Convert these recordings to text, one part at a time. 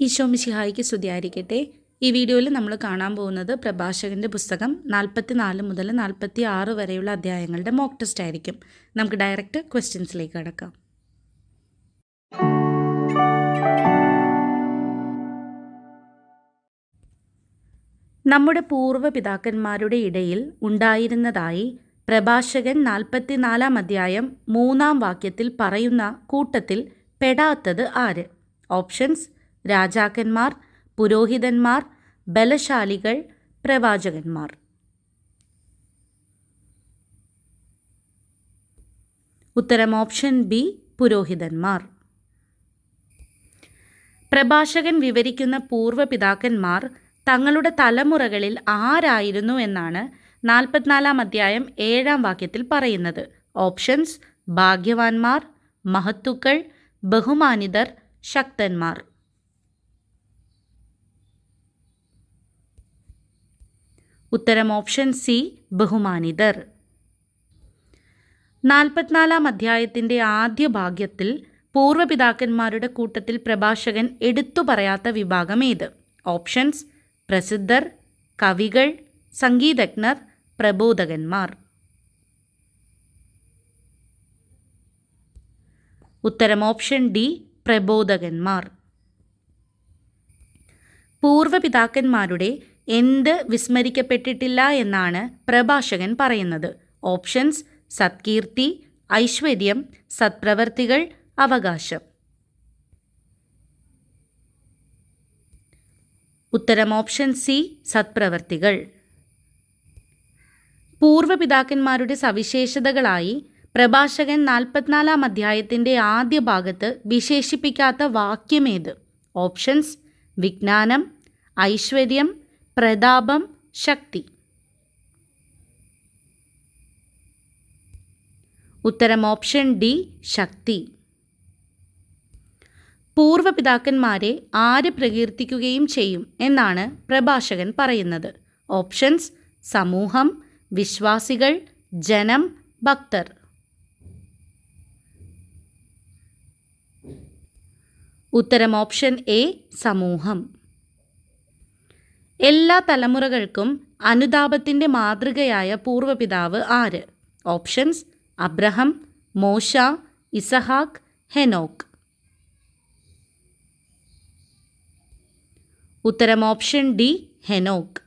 ഈശോ മിശിഹായിക്ക് സ്തുതിയായിരിക്കട്ടെ. ഈ വീഡിയോയിൽ നമ്മൾ കാണാൻ പോകുന്നത് പ്രഭാഷകന്റെ പുസ്തകം നാൽപ്പത്തി നാല് മുതൽ നാൽപ്പത്തി ആറ് വരെയുള്ള അധ്യായങ്ങളുടെ മോക്ക് ടെസ്റ്റ് ആയിരിക്കും. നമുക്ക് ഡയറക്റ്റ് ക്വസ്റ്റ്യൻസിലേക്ക് കടക്കാം. നമ്മുടെ പൂർവ പിതാക്കന്മാരുടെ ഇടയിൽ ഉണ്ടായിരുന്നതായി പ്രഭാഷകൻ നാൽപ്പത്തിനാലാം അധ്യായം മൂന്നാം വാക്യത്തിൽ പറയുന്ന കൂട്ടത്തിൽ പെടാത്തത് ആര്? ഓപ്ഷൻസ് രാജാക്കന്മാർ പുരോഹിതന്മാർ ബലശാലികൾ പ്രവാചകന്മാർ. ഉത്തരം ഓപ്ഷൻ ബി പുരോഹിതന്മാർ. പ്രഭാഷകൻ വിവരിക്കുന്ന പൂർവ പിതാക്കന്മാർ തങ്ങളുടെ തലമുറകളിൽ ആരായിരുന്നു എന്നാണ് നാൽപ്പത്തിനാലാം അധ്യായം ഏഴാം വാക്യത്തിൽ പറയുന്നത്. ഓപ്ഷൻസ് ഭാഗ്യവാന്മാർ മഹത്തുക്കൾ ബഹുമാനിതർ ശക്തന്മാർ. ഉത്തരം ഓപ്ഷൻ സി ബഹുമാനിതർ. നാൽപ്പത്തിനാലാം അധ്യായത്തിന്റെ ആദ്യ ഭാഗ്യത്തിൽ പൂർവപിതാക്കന്മാരുടെ കൂട്ടത്തിൽ പ്രഭാഷകൻ എടുത്തു പറയാത്ത വിഭാഗം ഏത്? ഓപ്ഷൻസ് പ്രസിദ്ധർ കവികൾ സംഗീതജ്ഞർ പ്രബോധകന്മാർ. ഉത്തരം ഓപ്ഷൻ ഡി പ്രബോധകന്മാർ. പൂർവപിതാക്കന്മാരുടെ എന്ത് വിസ്മരിക്കപ്പെട്ടിട്ടില്ല എന്നാണ് പ്രഭാഷകൻ പറയുന്നത്. ഓപ്ഷൻസ് സത്കീർത്തി ഐശ്വര്യം സത്പ്രവർത്തികൾ അവകാശം. ഉത്തരം ഓപ്ഷൻ സി സത്പ്രവർത്തികൾ. പൂർവപിതാക്കന്മാരുടെ സവിശേഷതകളായി പ്രഭാഷകൻ നാൽപ്പത്തിനാലാം അധ്യായത്തിന്റെ ആദ്യ ഭാഗത്ത് വിശേഷിപ്പിക്കാത്ത വാക്യമേത്? ഓപ്ഷൻസ് വിജ്ഞാനം ഐശ്വര്യം പ്രതാപം ശക്തി. ഉത്തരം ഓപ്ഷൻ ഡി ശക്തി. പൂർവപിതാക്കന്മാരെ ആര് പ്രകീർത്തിക്കുകയും ചെയ്യും എന്നാണ് പ്രഭാഷകൻ പറയുന്നത്. ഓപ്ഷൻസ് സമൂഹം വിശ്വാസികൾ ജനം ഭക്തർ. ഉത്തരം ഓപ്ഷൻ എ സമൂഹം. എല്ലാ തലമുറകൾക്കും അനുതാപത്തിന്റെ മാതൃകയായ പൂർവപിതാവ് ആര്? ഓപ്ഷൻസ് അബ്രഹം മോശ ഇസഹാക്ക് ഹെനോക്ക്. ഉത്തരം ഓപ്ഷൻ ഡി ഹെനോക്ക്.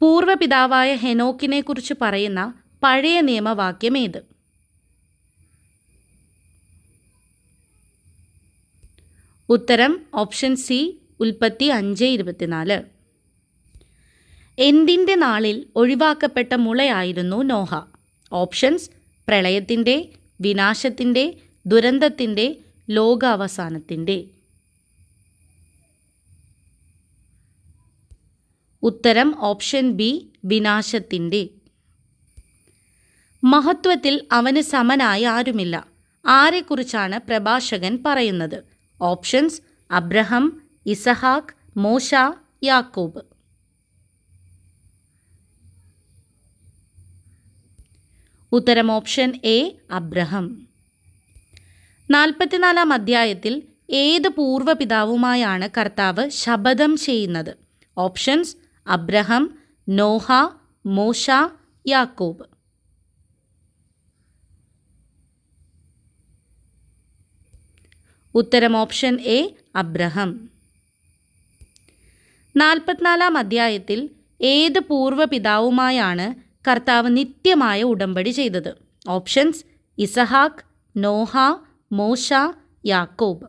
പൂർവപിതാവായ ഹെനോക്കിനെ കുറിച്ച് പറയുന്ന പഴയ നിയമവാക്യം ഏത്? ഉത്തരം ഓപ്ഷൻ സി ഉൽപ്പത്തി അഞ്ച് ഇരുപത്തിനാല്. എന്തിന്റെ നാളിൽ ഒഴിവാക്കപ്പെട്ട മുളയായിരുന്നു നോഹ? ഓപ്ഷൻസ് പ്രളയത്തിന്റെ വിനാശത്തിന്റെ ദുരന്തത്തിന്റെ ലോകാവസാനത്തിന്റെ. ഉത്തരം ഓപ്ഷൻ ബി വിനാശത്തിന്റെ. മഹത്വത്തിൽ അവന് സമനായി ആരുമില്ല. ആരെക്കുറിച്ചാണ് പ്രഭാഷകൻ പറയുന്നത്? ഓപ്ഷൻസ് അബ്രഹം ഇസഹാക്ക് മോശ യാക്കോബ്. ഉത്തരം ഓപ്ഷൻ എ അബ്രഹം. നാൽപ്പത്തിനാലാം അധ്യായത്തിൽ ഏത് പൂർവപിതാവുമായാണ് കർത്താവ് ശപഥം ചെയ്യുന്നത്? ഓപ്ഷൻസ് അബ്രഹം നോഹ മോശ യാക്കോബ്. ഉത്തരം ഓപ്ഷൻ എ അബ്രഹം. നാൽപ്പത്തിനാലാം അധ്യായത്തിൽ ഏത് പൂർവ പിതാവുമായാണ് കർത്താവ് നിത്യമായ ഉടമ്പടി ചെയ്തത്? ഓപ്ഷൻസ് ഇസഹാക്ക് നോഹ മോശ യാക്കോബ്.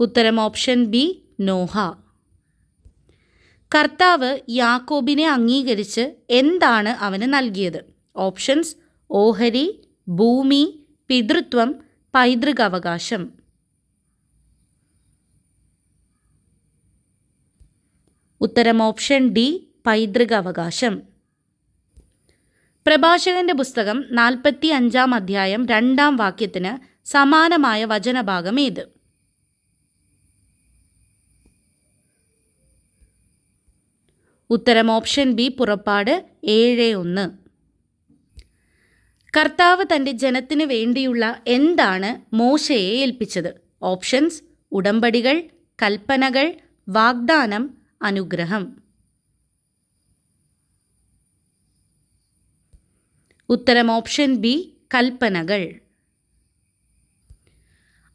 ഉത്തരം ഓപ്ഷൻ ബി നോഹ. കർത്താവ് യാക്കോബിനെ അംഗീകരിച്ച് എന്താണ് അവന് നൽകിയത്? ഓപ്ഷൻസ് ഓഹരി ഭൂമി പിതൃത്വം പൈതൃകാവകാശം. ഉത്തരം ഓപ്ഷൻ ഡി പൈതൃക അവകാശം പ്രഭാഷകന്റെ പുസ്തകം നാൽപ്പത്തി അഞ്ചാം അധ്യായം രണ്ടാം വാക്യത്തിന് സമാനമായ വചനഭാഗം ഏത്? ഉത്തരം ഓപ്ഷൻ ബി പുറപ്പാട് ഏഴ് ഒന്ന്. കർത്താവ് തന്റെ ജനത്തിന് വേണ്ടിയുള്ള എന്താണ് മോശയെ ഏൽപ്പിച്ചത്? ഓപ്ഷൻസ് ഉടമ്പടികൾ കൽപ്പനകൾ വാഗ്ദാനം അനുഗ്രഹം. ഉത്തരം ഓപ്ഷൻ ബി കൽപ്പനകൾ.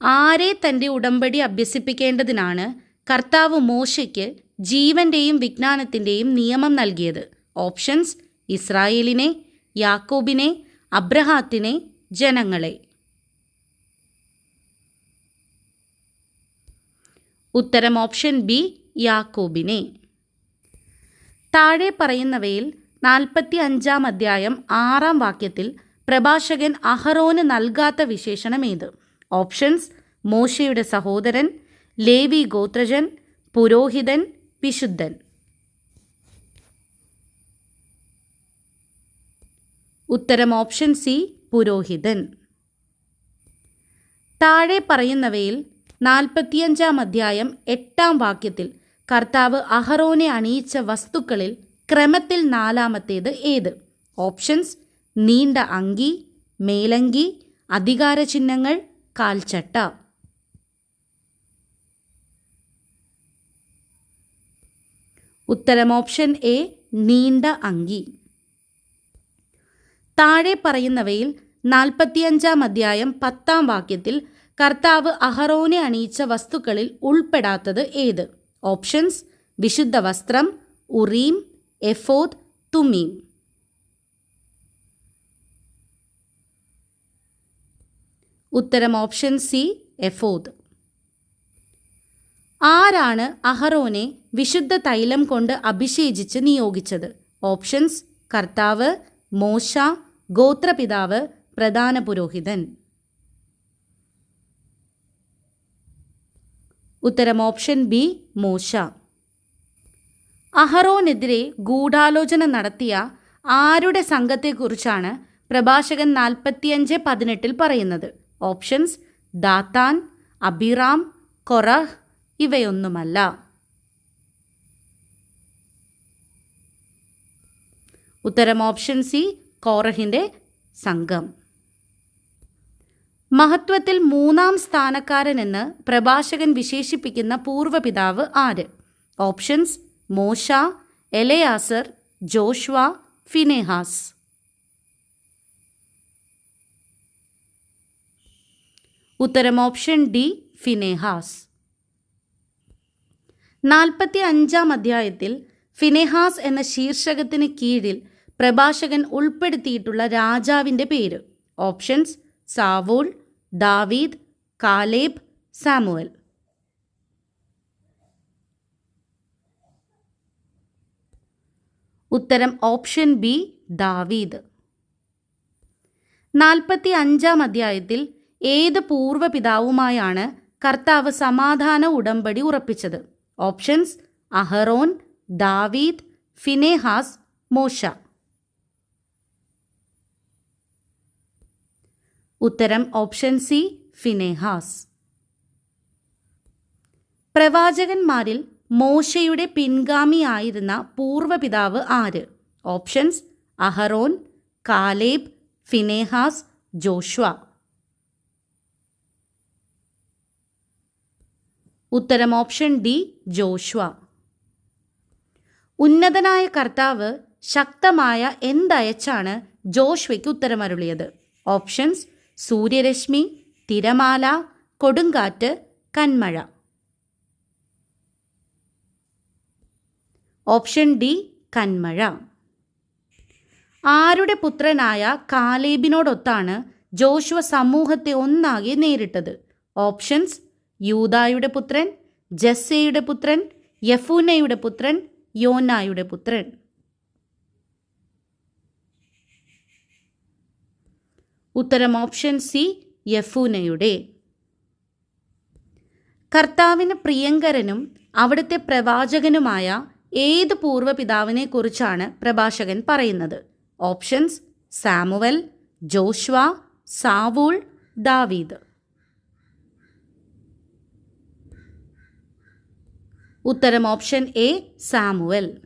ആരെ തന്റെ ഉടമ്പടി അഭ്യസിപ്പിക്കേണ്ടതിനാണ് കർത്താവ് മോശയ്ക്ക് ജീവന്റെയും വിജ്ഞാനത്തിന്റെയും നിയമം നൽകിയത്? ഓപ്ഷൻസ് ഇസ്രായേലിനെ യാക്കോബിനെ അബ്രഹാത്തിനെ ജനങ്ങളെ. ഉത്തരം ഓപ്ഷൻ ബി യാക്കോബിനെ. താഴെ പറയുന്നവയിൽ നാൽപ്പത്തി അഞ്ചാം അധ്യായം ആറാം വാക്യത്തിൽ പ്രഭാഷകൻ അഹറോന് നൽകാത്ത വിശേഷണമേത് ഓപ്ഷൻസ് മോശയുടെ സഹോദരൻ ലേവി ഗോത്രജൻ പുരോഹിതൻ വിശുദ്ധൻ. ഉത്തരം ഓപ്ഷൻ സി പുരോഹിതൻ. താഴെ പറയുന്നവയിൽ നാൽപ്പത്തിയഞ്ചാം അധ്യായം എട്ടാം വാക്യത്തിൽ കർത്താവ് അഹറോനെ അണിയിച്ച വസ്തുക്കളിൽ ക്രമത്തിൽ നാലാമത്തേത് ഏത്? ഓപ്ഷൻസ് നീണ്ട അങ്കി മേലങ്കി അധികാര ചിഹ്നങ്ങൾ കാൽച്ചട്ട. ഉത്തരം ഓപ്ഷൻ എ നീണ്ട അങ്കി. താഴെ പറയുന്നവയിൽ നാൽപ്പത്തിയഞ്ചാം അധ്യായം പത്താം വാക്യത്തിൽ കർത്താവ് അഹറോനെ അണിയിച്ച വസ്തുക്കളിൽ ഉൾപ്പെടാത്തത് ഏത്? ഓപ്ഷൻസ് വിശുദ്ധ വസ്ത്രം ഉറീം എഫോദ് തുമീം. ഉത്തരം ഓപ്ഷൻ സി എഫോദ്. ആരാണ് അഹറോനെ വിശുദ്ധ തൈലം കൊണ്ട് അഭിഷേചിച്ച് നിയോഗിച്ചത്? ഓപ്ഷൻസ് കർത്താവ് മോശ ഗോത്രപിതാവ് പ്രധാന പുരോഹിതൻ. ഉത്തരം ഓപ്ഷൻ ബി മോശ. അഹറോനെതിരെ ഗൂഢാലോചന നടത്തിയ ആരുടെ സംഘത്തെക്കുറിച്ചാണ് പ്രഭാഷകൻ നാൽപ്പത്തിയഞ്ച് പതിനെട്ടിൽ പറയുന്നത്? ഓപ്ഷൻസ് ദാത്താൻ അബിറാം കൊറഹ് ഇവയൊന്നുമല്ല. ഉത്തരം ഓപ്ഷൻ സി കോറഹിന്റെ സംഘം. മഹത്വത്തിൽ മൂന്നാം സ്ഥാനക്കാരനെന്ന് പ്രഭാഷകൻ വിശേഷിപ്പിക്കുന്ന പൂർവപിതാവ് ആര്? ഓപ്ഷൻസ് മോശ എലയാസർ ജോഷ്വ ഫിനെഹാസ്. ഉത്തരം ഓപ്ഷൻ ഡി ഫിനെഹാസ്. നാൽപ്പത്തി അഞ്ചാം അധ്യായത്തിൽ ഫിനെഹാസ് എന്ന ശീർഷകത്തിന് കീഴിൽ പ്രഭാഷകൻ ഉൾപ്പെടുത്തിയിട്ടുള്ള രാജാവിന്റെ പേര്. Options Saul David Caleb Samuel. ഉത്തരം ഓപ്ഷൻ ബി ദാവീദ്. നാൽപ്പത്തി അഞ്ചാം അധ്യായത്തിൽ ഏത് പൂർവപിതാവുമായാണ് കർത്താവ് സമാധാന ഉടമ്പടി ഉറപ്പിച്ചത്? ഓപ്ഷൻസ് അഹറോൻ ദാവീദ് ഫിനേഹാസ് മോശ. ഉത്തരം ഓപ്ഷൻ സി ഫിനെഹാസ്. പ്രവാചകന്മാരിൽ മോശയുടെ പിൻഗാമിയായിരുന്ന പൂർവപിതാവ് ആര്? Options Aaron Caleb Phinehas Joshua. ഉത്തരം ഓപ്ഷൻ ഡി ജോഷ്വ. ഉന്നതനായ കർത്താവ് ശക്തമായ എന്തയച്ചാണ് ജോഷ്വയ്ക്ക് ഉത്തരമരുളിയത്? ഓപ്ഷൻസ് സൂര്യരശ്മി തിരമാല കൊടുങ്കാറ്റ് കന്മഴ. Option D കന്മഴ. ആരുടെ പുത്രനായ കാലേബിനോടൊത്താണ് ജോഷുവ സമൂഹത്തെ ഒന്നാകെ നേരിട്ടത്? ഓപ്ഷൻസ് യൂതായുടെ പുത്രൻ ജസ്സയുടെ പുത്രൻ യഫൂനയുടെ പുത്രൻ യോനായുടെ പുത്രൻ. ഉത്തരം ഓപ്ഷൻ സി യഫൂനയുടെ. കർത്താവിന് പ്രിയങ്കരനും അവിടുത്തെ പ്രവാചകനുമായ ഏത് പൂർവപിതാവിനെക്കുറിച്ചാണ് പ്രഭാഷകൻ പറയുന്നത്? ഓപ്ഷൻസ് സാമുവൽ ജോഷ്വ സാവൂൾ ദാവീദ്. ഉത്തരം ഓപ്ഷൻ എ സാമുവൽ.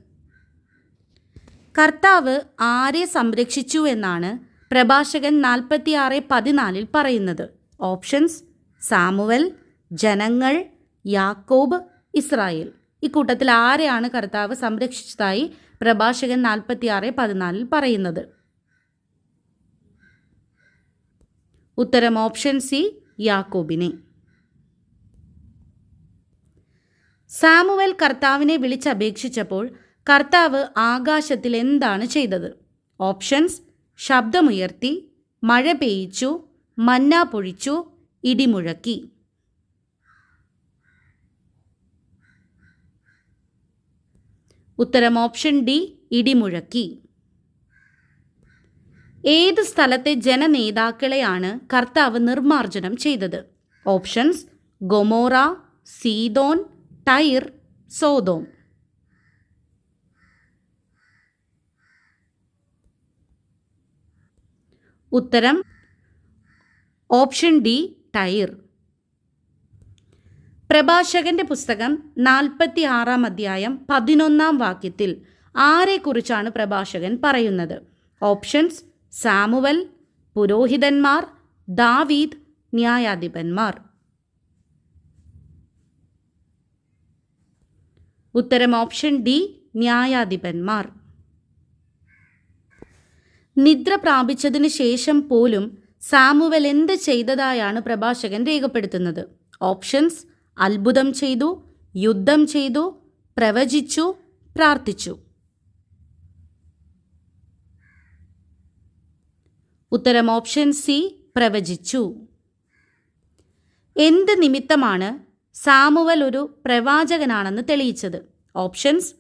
കർത്താവ് ആരെ സംരക്ഷിച്ചു എന്നാണ് പ്രഭാഷകൻ നാൽപ്പത്തി ആറ് പതിനാലിൽ പറയുന്നത്. ഓപ്ഷൻസ് സാമുവൽ ജനങ്ങൾ യാക്കോബ് ഇസ്രായേൽ. ഇക്കൂട്ടത്തിൽ ആരെയാണ് കർത്താവ് സംരക്ഷിച്ചതായി പ്രഭാഷകൻ നാൽപ്പത്തി ആറ് പതിനാലിൽ പറയുന്നത്? ഉത്തരം ഓപ്ഷൻ സി യാക്കോബിനെ. സാമുവൽ കർത്താവിനെ വിളിച്ചപേക്ഷിച്ചപ്പോൾ കർത്താവ് ആകാശത്തിൽ എന്താണ് ചെയ്തത്? ഓപ്ഷൻസ് ശബ്ദമുയർത്തി മഴ പെയ്ച്ചു മന്ന പൊഴിച്ചു ഇടിമുഴക്കി ഉത്തരം ഓപ്ഷൻ ഡി ഇടിമുഴക്കി ഏത് സ്ഥലത്തെ ജനനേതാക്കളെയാണ് കർത്താവ് നിർമ്മാർജനം ചെയ്തത്? Options Gomorrah Sidon Tyre Sodom ഉത്തരം ഓപ്ഷൻ ഡി ടൈർ പ്രഭാഷകന്റെ പുസ്തകം നാൽപ്പത്തി ആറാം അധ്യായം പതിനൊന്നാം വാക്യത്തിൽ ആരെക്കുറിച്ചാണ് പ്രഭാഷകൻ പറയുന്നത്? ഓപ്ഷൻസ് സാമുവൽ പുരോഹിതന്മാർ ദാവീദ് ന്യായാധിപന്മാർ. ഉത്തരം ഓപ്ഷൻ ഡി ന്യായാധിപന്മാർ. നിദ്ര പ്രാപിച്ചതിന് ശേഷം പോലും സാമുവൽ എന്ത് ചെയ്തതായാണ് പ്രഭാഷകൻ രേഖപ്പെടുത്തുന്നത്. ഓപ്ഷൻസ് അത്ഭുതം ചെയ്തു യുദ്ധം ചെയ്തു പ്രവചിച്ചു പ്രാർത്ഥിച്ചു. ഉത്തരം ഓപ്ഷൻ സി പ്രവചിച്ചു. എന്ത് നിമിത്തമാണ് സാമുവൽ ഒരു പ്രവാചകനാണെന്ന് തെളിയിച്ചത്? ഓപ്ഷൻസ്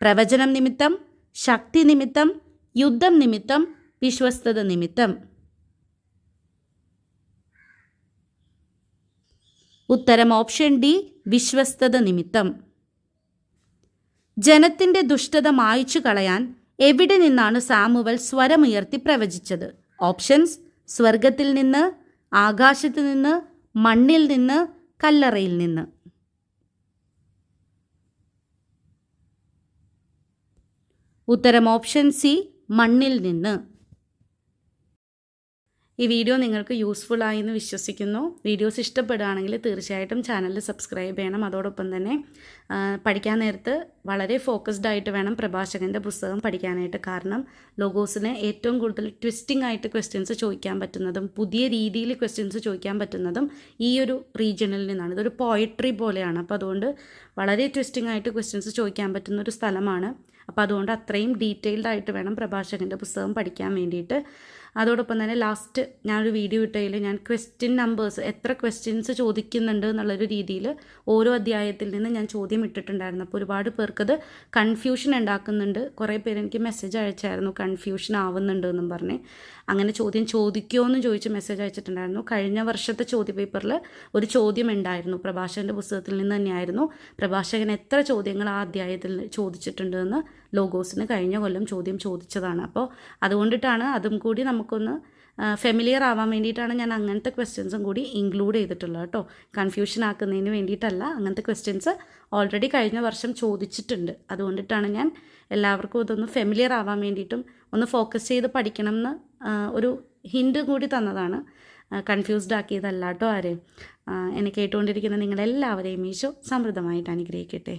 പ്രവചനം നിമിത്തം ശക്തി നിമിത്തം യുദ്ധം നിമിത്തം വിശ്വസ്തത നിമിത്തം. ഉത്തരം ഓപ്ഷൻ ഡി വിശ്വസ്തത നിമിത്തം. ജനത്തിന്റെ ദുഷ്ടത മായ്ച്ചു കളയാൻ എവിടെ നിന്നാണ് സാമുവൽ സ്വരമുയർത്തി പ്രവചിച്ചത്? ഓപ്ഷൻസ് സ്വർഗത്തിൽ നിന്ന് ആകാശത്ത് നിന്ന് മണ്ണിൽ നിന്ന് കല്ലറയിൽ നിന്ന്. ഉത്തരം ഓപ്ഷൻ സി മണ്ണിൽ നിന്ന്. ഈ വീഡിയോ നിങ്ങൾക്ക് യൂസ്ഫുൾ ആയി എന്ന് വിശ്വസിക്കുന്നു. വീഡിയോസ് ഇഷ്ടപ്പെടുകയാണെങ്കിൽ തീർച്ചയായിട്ടും ചാനൽ സബ്സ്ക്രൈബ് ചെയ്യണം. അതോടൊപ്പം തന്നെ പഠിക്കാൻ നേരത്ത് വളരെ ഫോക്കസ്ഡ് ആയിട്ട് വേണം പ്രഭാഷകന്റെ പുസ്തകം പഠിക്കാനായിട്ട്. കാരണം ലോഗോസിന് ഏറ്റവും കൂടുതൽ ട്വിസ്റ്റിംഗ് ആയിട്ട് ക്വസ്റ്റ്യൻസ് ചോദിക്കാൻ പറ്റുന്നതും പുതിയ രീതിയിൽ ക്വസ്റ്റ്യൻസ് ചോദിക്കാൻ പറ്റുന്നതും ഈ ഒരു റീജിയണിൽ നിന്നാണ്. ഇതൊരു പോയട്രി പോലെയാണ്. അപ്പോൾ അതുകൊണ്ട് വളരെ ട്വിസ്റ്റിംഗ് ആയിട്ട് ക്വസ്റ്റ്യൻസ് ചോദിക്കാൻ പറ്റുന്ന ഒരു സ്ഥലമാണ്. അപ്പോൾ അതുകൊണ്ട് അത്രയും ഡീറ്റെയിൽഡ് ആയിട്ട് വേണം പ്രഭാഷകന്റെ പുസ്തകം പഠിക്കാൻ വേണ്ടിയിട്ട്. അതോടൊപ്പം തന്നെ ലാസ്റ്റ് ഞാനൊരു വീഡിയോ ഇട്ടതിൽ ഞാൻ ക്വസ്റ്റ്യൻ നമ്പേഴ്സ് എത്ര ക്വസ്റ്റ്യൻസ് ചോദിക്കുന്നുണ്ട് എന്നുള്ളൊരു രീതിയിൽ ഓരോ അധ്യായത്തിൽ നിന്ന് ഞാൻ ചോദ്യം ഇട്ടിട്ടുണ്ടായിരുന്നു. അപ്പോൾ ഒരുപാട് പേർക്കത് കൺഫ്യൂഷൻ ഉണ്ടാക്കുന്നുണ്ട്. കുറേ പേര് എനിക്ക് മെസ്സേജ് അയച്ചായിരുന്നു കൺഫ്യൂഷൻ ആവുന്നുണ്ട് എന്നും പറഞ്ഞ്. അങ്ങനെ ചോദ്യം ചോദിക്കുമോ എന്ന് ചോദിച്ച് മെസ്സേജ് അയച്ചിട്ടുണ്ടായിരുന്നു. കഴിഞ്ഞ വർഷത്തെ ചോദ്യ പേപ്പറിൽ ഒരു ചോദ്യം ഉണ്ടായിരുന്നു. പ്രഭാഷകന്റെ പുസ്തകത്തിൽ നിന്ന് തന്നെയായിരുന്നു. പ്രഭാഷകൻ എത്ര ചോദ്യങ്ങൾ ആ അധ്യായത്തിൽ ചോദിച്ചിട്ടുണ്ട് എന്ന് ലോഗോസിന് കഴിഞ്ഞ കൊല്ലം ചോദ്യം ചോദിച്ചതാണ്. അപ്പോൾ അതുകൊണ്ടിട്ടാണ് അതും കൂടി നമുക്കൊന്ന് ഫെമിലിയർ ആവാൻ വേണ്ടിയിട്ടാണ് ഞാൻ അങ്ങനത്തെ ക്വസ്റ്റ്യൻസും കൂടി ഇൻക്ലൂഡ് ചെയ്തിട്ടുള്ളത് കേട്ടോ. കൺഫ്യൂഷൻ ആക്കുന്നതിന് വേണ്ടിയിട്ടല്ല അങ്ങനത്തെ ക്വസ്റ്റ്യൻസ് ഓൾറെഡി കഴിഞ്ഞ വർഷം ചോദിച്ചിട്ടുണ്ട്. അതുകൊണ്ടിട്ടാണ് ഞാൻ എല്ലാവർക്കും ഇതൊന്ന് ഫെമിലിയർ ആവാൻ വേണ്ടിയിട്ടും ഒന്ന് ഫോക്കസ് ചെയ്ത് പഠിക്കണം എന്ന് ഒരു ഹിൻഡ് കൂടി തന്നതാണ്. കൺഫ്യൂസ്ഡ് ആക്കിയതല്ല കേട്ടോ ആരെയും എന്നെ കേട്ടുകൊണ്ടിരിക്കുന്ന നിങ്ങളെല്ലാവരെയും ഈശോ സമൃദ്ധമായിട്ട് അനുഗ്രഹിക്കട്ടെ.